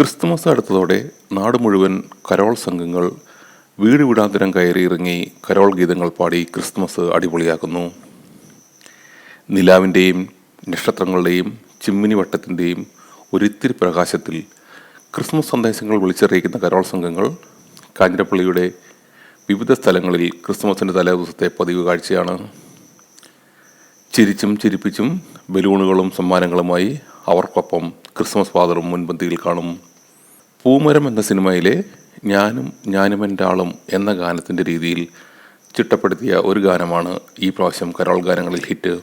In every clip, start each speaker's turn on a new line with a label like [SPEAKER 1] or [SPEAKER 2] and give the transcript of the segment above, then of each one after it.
[SPEAKER 1] Christmas അടുത്തതോടെ നാട് മുഴുവൻ Carol സംഘങ്ങൾ വീട് വീടാന്തരം കയറി ഇറങ്ങി കരോൾ ഗീതങ്ങൾ പാടി ക്രിസ്തുമസ് അടിപൊളിയാക്കുന്നു. നിലാവിന്റെയും നക്ഷത്രങ്ങളുടെയും ചിമ്മിനി വട്ടത്തിന്റെയും ഒരിത്തിരി പ്രകാശത്തിൽ ക്രിസ്മസ് സന്ദേശങ്ങൾ വിളിച്ചറിയിക്കുന്ന കരോൾ സംഘങ്ങൾ കാഞ്ഞിരപ്പള്ളിയുടെ വിവിധ സ്ഥലങ്ങളിൽ ക്രിസ്മസിന്റെ തലേദിവസത്തെ പതിവ് കാഴ്ചയാണ്. ചിരിച്ചും ചിരിപ്പിച്ചും ബലൂണുകളും സമ്മാനങ്ങളുമായി അവർക്കൊപ്പം ക്രിസ്മസ് ഫാദറും മുൻപന്തിയിൽ കാണും. പൂമരം എന്ന സിനിമയിലെ ഞാനും ഞാനും എന്റെ ആളും എന്ന ഗാനത്തിന്റെ രീതിയിൽ ചിട്ടപ്പെടുത്തിയ ഒരു ഗാനമാണ് ഈ പ്രാവശ്യം കരോൾ ഗാനങ്ങളിൽ ഹിറ്റ്.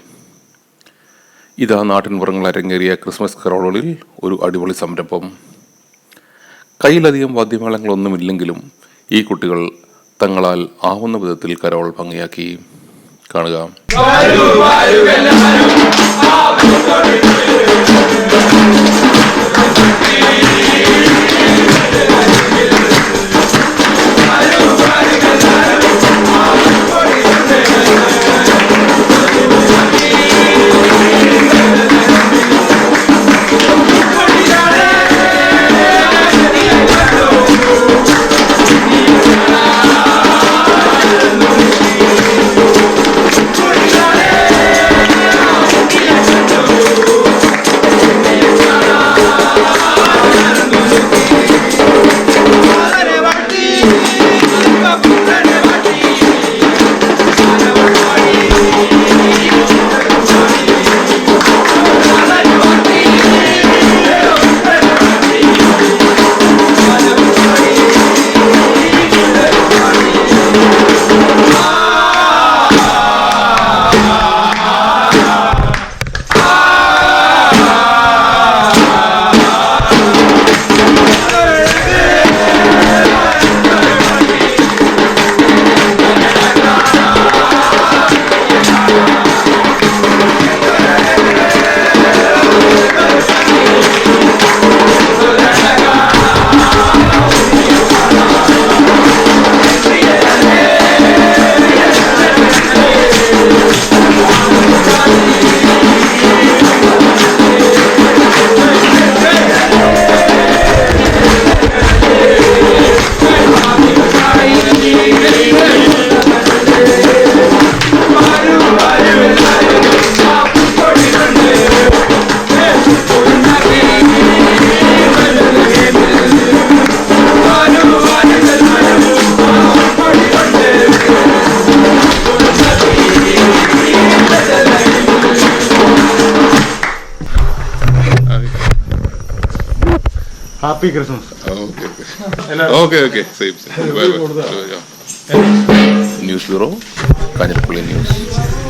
[SPEAKER 1] ഇതാ നാട്ടിൻപുറങ്ങൾ അരങ്ങേറിയ ക്രിസ്മസ് കരോളുകളിൽ ഒരു അടിപൊളി സംരംഭം. കയ്യിലധികം വാദ്യമേളങ്ങളൊന്നുമില്ലെങ്കിലും ഈ കുട്ടികൾ തങ്ങളാൽ ആവുന്ന വിധത്തിൽ കരോൾ ഭംഗിയാക്കി കാണുക.
[SPEAKER 2] Happy Christmas
[SPEAKER 1] okay okay same same news bureau Kanjirappally news